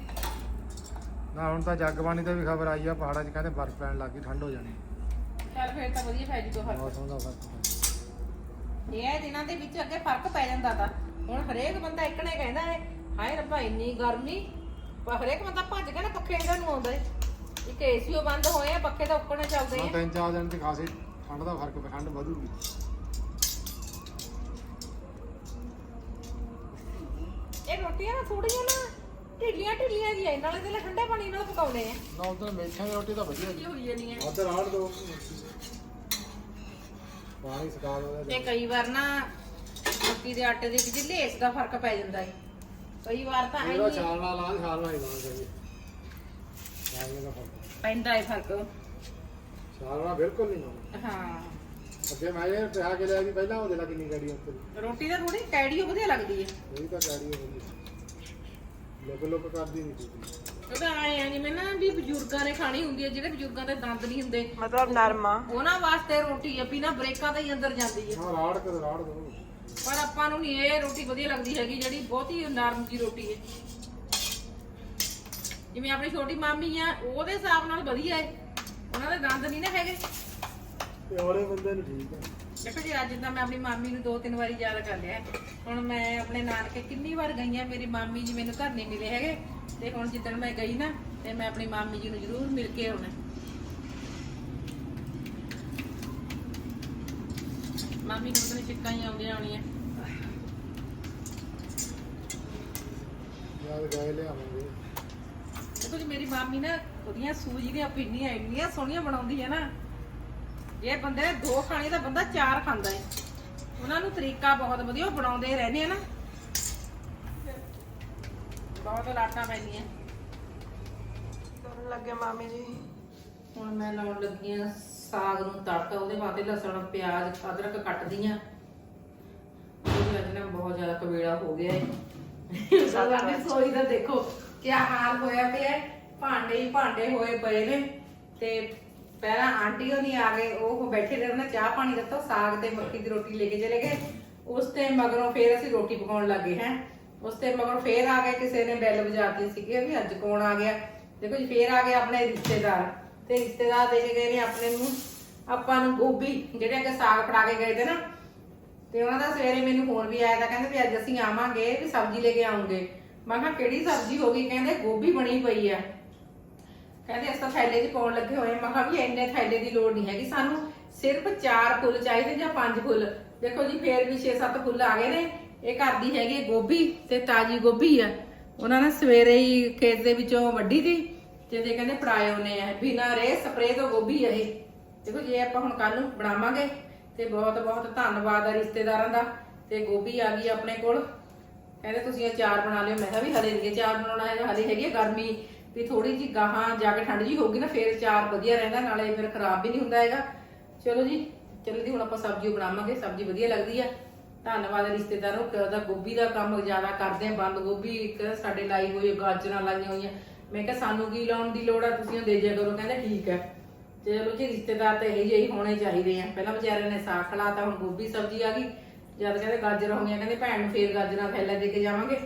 ਨਾ ਹੁਣ ਤਾਂ ਜਗਬਾਣੀ ਤੇ ਵੀ ਖਬਰ ਆਈ ਆ ਪਹਾੜਾਂ 'ਚ ਕਹਿੰਦੇ ਬਰਫ਼ ਪੈਣ ਲੱਗੀ ਠੰਡ ਹੋ ਜਾਣੀ। ਚੱਲ ਫੇਰ ਤਾਂ ਵਧੀਆ ਪੈ ਜੂਗਾ ਫ਼ਰਕ। ਮੌਸਮ ਦਾ ਫ਼ਰਕ। ਇਹ ਦਿਨਾਂ ਦੇ ਵਿੱਚ ਅੱਗੇ ਫ਼ਰਕ ਪੈ ਜਾਂਦਾ ਤਾਂ। ਹੁਣ ਹਰੇਕ ਬੰਦਾ ਇੱਕ ਨੇ ਕਹਿੰਦਾ ਹੈ ਹਾਏ ਰੱਬਾ ਇੰਨੀ ਗਰਮੀ। ਪਰ ਹਰੇਕ ਬੰਦਾ ਭੱਜ ਕੇ ਨਾ ਪੱਖੇ ਇਹਨਾਂ ਨੂੰ ਆਉਂਦਾ ਹੈ। ਇੱਕ ਏਸੀਓ ਬੰਦ ਹੋਏ ਆ ਪੱਖੇ ਤਾਂ ਉੱਪਰਨੇ ਚੱਲਦੇ ਆ। ਤਿੰਨ ਚਾਰ ਦਿਨ ਤੇ ਖਾਸੀ ਠੰਡ ਦਾ ਫ਼ਰਕ ਠੰਡ ਵਧੂਗੀ। ਇਹ ਰੋਟੀਆਂ ਨਾ ਥੋੜੀਆਂ ਨਾ ਢਿੱਲੀਆਂ ਢਿੱਲੀਆਂ ਜਿਹੀਆਂ ਨਾਲੇ ਤੇ ਠੰਡੇ ਪਾਣੀ ਨਾਲ ਪਕਾਉਣੇ ਆ। ਨਾ ਉਧਰ ਮੇਥਿਆਂ ਦੀ ਰੋਟੀ ਤਾਂ ਵਧੀਆ ਕੀ ਹੋਈ ਜਾਂਦੀਆਂ ਉਧਰ ਆੜ ਦੋ। ਪਾਣੀ ਸਕਾ ਦੋ ਤੇ ਕਈ ਵਾਰ ਨਾ ਰੋਟੀ ਦੇ ਆਟੇ ਦੇ ਵਿੱਚ ਲੇਸ ਦਾ ਫ਼ਰਕ ਪੈ ਜਾਂਦਾ ਹੈ ਕਈ ਵਾਰ ਤਾਂ ਐਂ ਛਾਲ ਨਾਲ ਲਾ ਛਾਲ ਨਾਲ ਹੀ ਛਾਲ ਦਾ ਫ਼ਰਕ। ਪੈਂਦਾ ਹੈ ਫ਼ਰਕ। ਛਾਲ ਨਾਲ ਬਿਲਕੁਲ ਨਹੀਂ ਲਾਉਣਾ ਹਾਂ। ਅੱਗੇ ਮੈਂ ਇਹ ਪਿਆ ਕੇ ਲਿਆ ਸੀ ਪਹਿਲਾਂ ਉਹਦੇ ਲਾ ਕਿੰਨੀ ਗਾੜੀ ਉੱਤੇ। ਰੋਟੀ ਤਾਂ ਥੋੜੀ ਕੈੜੀਓ ਵਧੀਆ ਲੱਗਦੀ ਹੈ ਇਹ ਤਾਂ ਗਾੜੀ ਹੋ ਗਈ ਲੋਕ ਲੋਕ ਕਰਦੀ ਨਹੀਂ ਸੀ। ਉਹਦਾ ਆਏ ਆ ਜਿਵੇਂ ਨਾ ਵੀ ਬਜ਼ੁਰਗਾਂ ਨੇ ਖਾਣੀ ਹੁੰਦੀ ਹੈ ਜਿਹੜੇ ਬਜ਼ੁਰਗਾਂ ਦੇ ਦੰਦ ਨਹੀਂ ਹੁੰਦੇ। ਮਤਲਬ ਨਰਮਾ। ਉਹਨਾਂ ਵਾਸਤੇ ਰੋਟੀ ਹੈ ਬਿਨਾ ਬ੍ਰੇਕਾਂ ਦੇ ਹੀ ਅੰਦਰ ਜਾਂਦੀ ਹੈ ਹਾਂ ਰਾੜ ਕਰ ਰਾੜ ਦੋ ਪਰ ਆਪਾਂ ਨੂੰ ਨਹੀਂ ਇਹ ਰੋਟੀ ਵਧੀਆ ਲੱਗਦੀ ਹੈਗੀ ਜਿਹੜੀ ਬਹੁਤੀ ਨਰਮ ਜੀ ਰੋਟੀ ਹੈ। ਜਿਵੇਂ ਆਪਣੀ ਛੋਟੀ ਮਾਮੀ ਆ ਉਹਦੇ ਹਿਸਾਬ ਨਾਲ ਵਧੀਆ ਹੈ। ਉਹਨਾਂ ਦੇ ਦੰਦ ਨਹੀਂ ਨਾ ਹੈਗੇ। ਤੇ ਬੰਦੇ ਨੂੰ ਠੀਕ ਹੈ ਦੇਖੋ ਜੀ ਅੱਜ ਤਾਂ ਮੈਂ ਆਪਣੀ ਮਾਮੀ ਨੂੰ ਦੋ ਤਿੰਨ ਵਾਰੀ ਯਾਦ ਕਰ ਲਿਆ। ਹੁਣ ਮੈਂ ਆਪਣੇ ਨਾਨਕੇ ਕਿੰਨੀ ਵਾਰ ਗਈ ਆ ਮੇਰੀ ਮਾਮੀ ਜੀ ਮੈਨੂੰ ਘਰ ਨਹੀਂ ਮਿਲੇ ਹੈਗੇ। ਤੇ ਹੁਣ ਜਿੱਦਣ ਮੈਂ ਗਈ ਨਾ ਤੇ ਮੈਂ ਆਪਣੀ ਮਾਮੀ ਜੀ ਨੂੰ ਜ਼ਰੂਰ ਮਿਲ ਕੇ ਆਉਣਾ। ਮਾਮੀ ਨੂੰ ਤਾਂ ਚਿੱਕਾਂ ਹੀ ਆਉਂਦੀਆਂ ਆਉਣੀਆਂ ਬਾਅਦ ਗਾਏ ਲਿਆਵਾਂਗੇ। ਦੇਖੋ ਜੀ ਮੇਰੀ ਮਾਮੀ ਨਾ ਉਹਦੀਆਂ ਸੂਜੀ ਦੀਆਂ ਪਿੰਨੀਆਂ ਇੰਨੀਆਂ ਸੋਹਣੀਆਂ ਬਣਾਉਂਦੀ ਹੈ ਨਾ ਜੇ ਬੰਦੇ ਨੇ ਦੋ ਖਾਣੇ ਤਾਂ ਬੰਦਾ ਚਾਰ ਖਾਂਦਾ ਹੈ। ਉਹਨਾਂ ਨੂੰ ਤਰੀਕਾ ਬਹੁਤ ਵਧੀਆ ਉਹ ਬਣਾਉਂਦੇ ਰਹਿੰਦੇ ਆ ਨਾ। ਬਹੁਤ ਲਾਟਾਂ ਪੈਂਦੀਆਂ। ਕਰਨ ਲੱਗੇ ਮਾਮੀ ਜੀ। ਹੁਣ ਮੈਂ ਲਾਉਣ ਲੱਗੀ ਆ ਸਾਗ ਨੂੰ ਤੜਕਾ ਉਹਦੇ ਵਾਸਤੇ ਲਸਣ ਪਿਆਜ਼ ਅਦਰਕ ਕੱਟਦੀ ਆ। ਉਹਦੇ ਅੱਜ ਨਾ ਬਹੁਤ ਜ਼ਿਆਦਾ ਕਵੇੜਾ ਹੋ ਗਿਆ ਹੈ ਸਾਡਾ ਸੋਈ ਦਾ ਦੇਖੋ ਕੀ ਹਾਲ ਹੋਇਆ ਪਿਆ ਹੈ। ਭਾਂਡੇ ਹੀ ਭਾਂਡੇ ਹੋਏ ਪਏ ਨੇ। ਤੇ ਪਹਿਲਾਂ ਆਂਟੀ ਉਹ ਨਹੀਂ ਆ ਗਏ ਉਹ ਬੈਠੇ ਰਹੇ ਉਹਨਾਂ ਚਾਹ ਪਾਣੀ ਦਿੱਤਾ ਸਾਗ ਤੇ ਮੱਕੀ ਦੀ ਰੋਟੀ ਲੈ ਕੇ ਚਲੇ ਗਏ। ਉਸ ਤੇ ਮਗਰੋਂ ਫੇਰ ਅਸੀਂ ਰੋਟੀ ਪਕਾਉਣ ਲੱਗੇ ਹੈ। ਉਸ ਤੇ ਮਗਰੋਂ ਫੇਰ ਆ ਗਏ ਕਿਸੇ ਨੇ ਬੈਲ ਵਜਾਤੀ ਸੀਗੀ ਵੀ ਅੱਜ ਕੌਣ ਆ ਗਿਆ। ਦੇਖੋ ਜੀ ਫੇਰ ਆ ਗਏ ਆਪਣੇ ਰਿਸ਼ਤੇਦਾਰ। ਤੇ ਰਿਸ਼ਤੇਦਾਰ ਦੇ ਕੇ ਗਏ ਨੇ ਆਪਣੇ ਨੂੰ। ਆਪਾਂ ਨੂੰ ਗੋਭੀ, ਜਿਹੜੇ ਅੱਗੇ ਸਾਗ ਫੜਾ ਕੇ ਗਏ ਤੇ ਨਾ, ਤੇ ਉਹਨਾਂ ਦਾ ਸਵੇਰੇ ਮੈਨੂੰ ਫੋਨ ਵੀ ਆਇਆ ਤਾਂ ਕਹਿੰਦੇ ਵੀ ਅੱਜ ਅਸੀਂ ਆਵਾਂਗੇ, ਵੀ ਸਬਜ਼ੀ ਲੈ ਕੇ ਆਉਂਗੇ। ਮੈਂ ਕਿਹਾ, ਕਿਹੜੀ ਸਬਜ਼ੀ ਹੋ ਗਈ? ਕਹਿੰਦੇ ਗੋਭੀ ਬਣੀ ਪਈ ਆ। ਕਹਿੰਦੇ ਅਸੀਂ ਥੈਲੇ 'ਚ ਪਾਉਣ ਲੱਗੇ ਹੋਏ ਮੈਂ ਕਿਹਾ ਵੀ ਇੰਨੇ ਥੈਲੇ ਦੀ ਲੋੜ ਨਹੀਂ ਹੈਗੀ। ਸਾਨੂੰ ਸਿਰਫ 4 ਫੁੱਲ ਚਾਹੀਦੇ ਜਾਂ 5 ਫੁੱਲ। ਦੇਖੋ ਜੀ, ਫੇਰ ਵੀ 6-7 ਫੁੱਲ ਆ ਗਏ ਨੇ। ਇਹ ਘਰ ਦੀ ਹੈਗੀ ਗੋਭੀ ਤੇ ਤਾਜੀ ਗੋਭੀ ਆ। ਉਹਨਾਂ ਨੇ ਸਵੇਰੇ ਹੀ ਖੇਤ ਦੇ ਵਿੱਚੋਂ ਵੱਢੀ ਸੀ ਤੇ ਜੇ ਕਹਿੰਦੇ ਫੜਾਏ ਉਹਨੇ ਆ। ਬਿਨਾਂ ਰੇ ਸਪਰੇਅ ਤੋਂ ਗੋਭੀ ਇਹ। ਦੇਖੋ, ਜੇ ਆਪਾਂ ਹੁਣ ਕੱਲ ਨੂੰ ਬਣਾਵਾਂਗੇ, ਤੇ ਬਹੁਤ ਬਹੁਤ ਧੰਨਵਾਦ ਆ ਰਿਸ਼ਤੇਦਾਰਾਂ ਦਾ। ਤੇ ਗੋਭੀ ਆ ਗਈ ਆਪਣੇ ਕੋਲ। ਕਹਿੰਦੇ ਤੁਸੀਂ ਅਚਾਰ ਬਣਾ ਲਿਓ। ਮੈਂ ਕਿਹਾ ਵੀ ਹਲੇ ਨਹੀਂ ਅਚਾਰ ਬਣਾਉਣਾ ਹੈ ਹਲੇ ਹੈਗੀ ਗਰਮੀ। ਵੀ ਥੋੜੀ ਜੀ ਗਾਹਾਂ ਜਾ ਕੇ ਠੰਡ ਜੀ ਹੋਊਗੀ ਨਾ, ਫੇਰ ਅਚਾਰ ਵਧੀਆ ਰਹਿੰਦਾ, ਨਾਲੇ ਫਿਰ ਖਰਾਬ ਵੀ ਨਹੀਂ ਹੁੰਦਾ ਹੈਗਾ। ਚਲੋ ਜੀ ਚਲੋ ਜੀ ਹੁਣ ਆਪਾਂ ਸਬਜ਼ੀ ਬਣਾਵਾਂਗੇ। ਸਬਜ਼ੀ ਵਧੀਆ ਲੱਗਦੀ ਆ। ਧੰਨਵਾਦ ਰਿਸ਼ਤੇਦਾਰੋ ਉਹਦਾ ਗੋਭੀ ਦਾ ਕੰਮ ਜ਼ਿਆਦਾ ਕਰਦੇ ਆ। ਬੰਦ ਗੋਭੀ ਸਾਡੇ ਲਾਈ ਹੋਈ ਗਾਜਰਾਂ ਲਾਈਆਂ ਹੋਈਆਂ। ਮੈਂ ਕਿਹਾ, ਸਾਨੂੰ ਕੀ ਲਾਉਣ ਦੀ ਲੋੜ ਆ? ਤੁਸੀਂ ਉਹ ਦੇ ਜਿਆ ਕਰੋ। ਕਹਿੰਦੇ, ਠੀਕ ਹੈ। ਚਲੋ ਜੀ, ਰਿਸ਼ਤੇਦਾਰ ਤਾਂ ਇਹੀ ਜਿਹੇ ਹੋਣੇ ਚਾਹੀਦੇ ਆ। ਪਹਿਲਾਂ ਵਿਚਾਰਿਆਂ ਨੇ ਸਾਗ ਖਲਾਤਾ, ਹੁਣ ਗੋਭੀ ਸਬਜ਼ੀ ਆ ਗਈ। ਜਦ ਕਹਿੰਦੇ ਗਾਜਰਾਂ ਹੋਈਆਂ ਕਹਿੰਦੇ ਭੈਣ ਨੂੰ ਫੇਰ ਗਾਜਰਾਂ ਥੈਲਾ ਦੇ ਕੇ ਜਾਵਾਂਗੇ।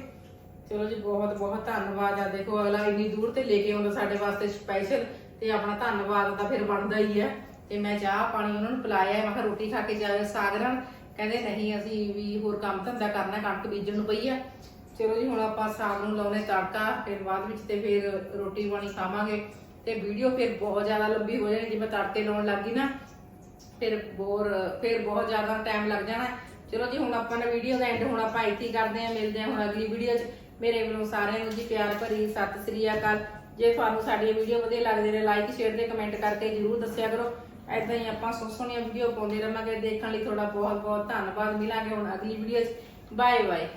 ਚਲੋ ਜੀ, ਬਹੁਤ ਬਹੁਤ ਧੰਨਵਾਦ ਆ। ਦੇਖੋ, ਅਗਲਾ ਇੰਨੀ ਦੂਰ ਤੇ ਲੈ ਕੇ ਆਉਂਦਾ ਸਾਡੇ ਵਾਸਤੇ ਸਪੈਸ਼ਲ ਤੇ ਆਪਣਾ ਧੰਨਵਾਦ ਤਾਂ ਫਿਰ ਬਣਦਾ ਹੀ ਹੈ ਤੇ ਮੈਂ ਚਾਹ ਪਾਣੀ ਉਹਨਾਂ ਨੂੰ ਪਿਲਾਇਆ, ਮੈਂ ਕਿਹਾ, ਰੋਟੀ ਖਾ ਕੇ ਜਾਵੇ ਸਾਗ ਕਹਿੰਦੇ, ਨਹੀਂ, ਅਸੀਂ ਵੀ ਹੋਰ ਕੰਮ ਧੰਦਾ ਕਰਨਾ, ਕਣਕ ਬੀਜਣ ਨੂੰ ਪਈ ਆ। ਚਲੋ ਜੀ, ਹੁਣ ਆਪਾਂ ਸ਼ਾਮ ਨੂੰ ਲਾਉਣੇ ਤੜਕਾ, ਫਿਰ ਬਾਅਦ ਵਿੱਚ ਤੇ ਫਿਰ ਰੋਟੀ ਪਾਣੀ ਖਾਵਾਂਗੇ। ਤੇ ਵੀਡੀਓ ਫਿਰ ਬਹੁਤ ਜ਼ਿਆਦਾ ਲੰਬੀ ਹੋ ਜਾਣੀ, ਜਿਵੇਂ ਤੜਕੇ ਲਾਉਣ ਲੱਗੀ ਨਾ, ਫਿਰ ਬੋਰ ਫਿਰ ਬਹੁਤ ਜ਼ਿਆਦਾ ਟਾਈਮ ਲੱਗ ਜਾਣਾ। ਚਲੋ ਜੀ, ਹੁਣ ਆਪਾਂ ਨੇ ਵੀਡੀਓ ਦਾ ਐਂਡ ਹੁਣ ਆਪਾਂ ਇੱਥੇ ਕਰਦੇ ਹਾਂ, ਮਿਲਦੇ ਹਾਂ ਹੁਣ ਅਗਲੀ ਵੀਡੀਓ 'ਚ। ਮੇਰੇ ਵੱਲੋਂ ਸਾਰਿਆਂ ਨੂੰ ਜੀ ਪਿਆਰ ਭਰੀ ਸਤਿ ਸ੍ਰੀ ਅਕਾਲ। ਜੇ ਤੁਹਾਨੂੰ ਸਾਡੀ ਵੀਡੀਓ ਵਧੀਆ ਲੱਗਦੀ ਨੇ ਲਾਈਕ ਸ਼ੇਅਰ ਤੇ ਕਮੈਂਟ ਕਰਕੇ ਜਰੂਰ ਦੱਸਿਆ ਕਰੋ। ਐਦਾਂ ਹੀ ਆਪਾਂ ਸੋਹਣੀਆਂ ਸੋਹਣੀਆਂ ਵੀਡੀਓ ਪਾਉਂਦੇ ਰਹਾਂਗੇ, ਦੇਖਣ ਲਈ ਤੁਹਾਡਾ ਬਹੁਤ ਬਹੁਤ ਧੰਨਵਾਦ। ਮਿਲਾਂਗੇ ਹੁਣ ਅਗਲੀ ਵੀਡੀਓ 'ਚ। Bye bye